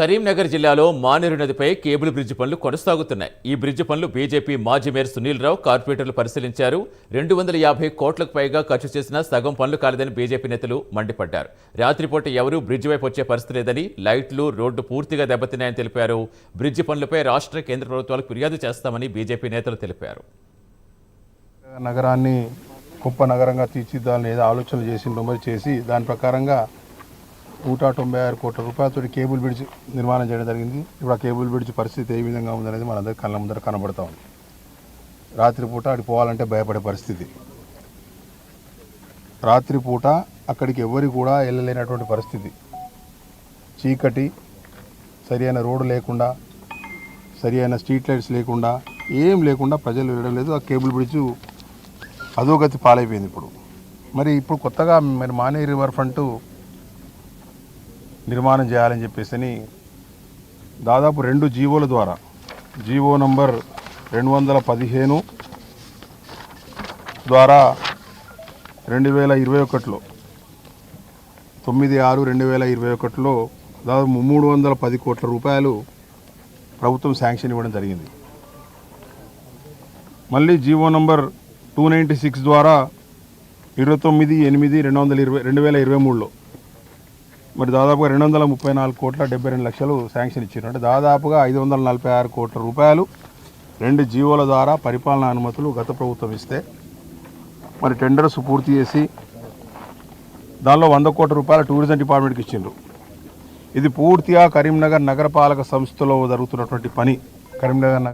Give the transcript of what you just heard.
కరీంనగర్ జిల్లాలో మానేరు నదిపై cable bridge పనులు కొనసాగుతున్నాయి. ఈ బ్రిడ్జి పనులు బీజేపీ మాజీ మేయర్ సునీల్ రావు కార్పొరేటర్లు పరిశీలించారు. రెండు వందల యాభై కోట్లకు పైగా ఖర్చు చేసిన సగం పనులు కాలేదని బీజేపీ నేతలు మండిపడ్డారు. రాత్రిపూట ఎవరూ బ్రిడ్జి వైపు వచ్చే పరిస్థితి లేదని లైట్లు రోడ్డు పూర్తిగా దెబ్బతిన్నాయని తెలిపారు. బ్రిడ్జి పనులపై రాష్ట్ర కేంద్ర ప్రభుత్వాలకు ఫిర్యాదు చేస్తామని బీజేపీ నేతలు తెలిపారు. నగరాన్ని గొప్ప నగరంగా తీర్చిద్దాలని ఏదో ఆలోచనలు చేసిండ్రు మరి చేసి దాని ప్రకారంగా నూట తొంభై ఆరు కోట్ల రూపాయలతో కేబుల్ బ్రిడ్జ్ నిర్మాణం చేయడం జరిగింది. ఇప్పుడు ఆ కేబుల్ బ్రిడ్జ్ పరిస్థితి ఏ విధంగా ఉందనేది మనందరి కళ్ళ ముందర కనబడతా ఉంది. రాత్రిపూట అక్కడికి పోవాలంటే భయపడే పరిస్థితి. రాత్రిపూట అక్కడికి ఎవరు కూడా వెళ్ళలేనటువంటి పరిస్థితి. చీకటి సరి అయిన రోడ్డు లేకుండా సరి అయిన స్ట్రీట్ లైట్స్ లేకుండా ఏం లేకుండా ప్రజలు వెళ్ళడం లేదు. ఆ కేబుల్ బ్రిడ్జ్ అధోగతి పాలైపోయింది ఇప్పుడు. మరి ఇప్పుడు కొత్తగా మరి మానే రివర్ ఫ్రంట్ నిర్మాణం చేయాలని చెప్పేసి అని దాదాపు రెండు జీవోల ద్వారా జీవో నంబర్ రెండు వందల పదిహేను ద్వారా రెండు వేల ఇరవై ఒకటిలో తొమ్మిది ఆరు రెండు వేల ఇరవై ఒకటిలో దాదాపు మూడు వందల పది కోట్ల రూపాయలు ప్రభుత్వం శాంక్షన్ ఇవ్వడం జరిగింది. మళ్ళీ GO number two ninety six ద్వారా ఇరవై తొమ్మిది ఎనిమిది రెండు వందల ఇరవై రెండు వేల ఇరవై మూడులో మరి దాదాపుగా రెండు వందల ముప్పై నాలుగు కోట్ల డెబ్బై రెండు లక్షలు శాంక్షన్ ఇచ్చారు. అంటే దాదాపుగా ఐదు వందల నలభై ఆరు కోట్ల రూపాయలు రెండు జీవోల ద్వారా పరిపాలనా అనుమతులు గత ప్రభుత్వం ఇస్తే మరి టెండర్స్ పూర్తి చేసి దానిలో వంద కోట్ల రూపాయలు టూరిజం డిపార్ట్మెంట్కి ఇచ్చిండ్రు. ఇది పూర్తిగా కరీంనగర్ నగరపాలక సంస్థలో జరుగుతున్నటువంటి పని. కరీంనగర్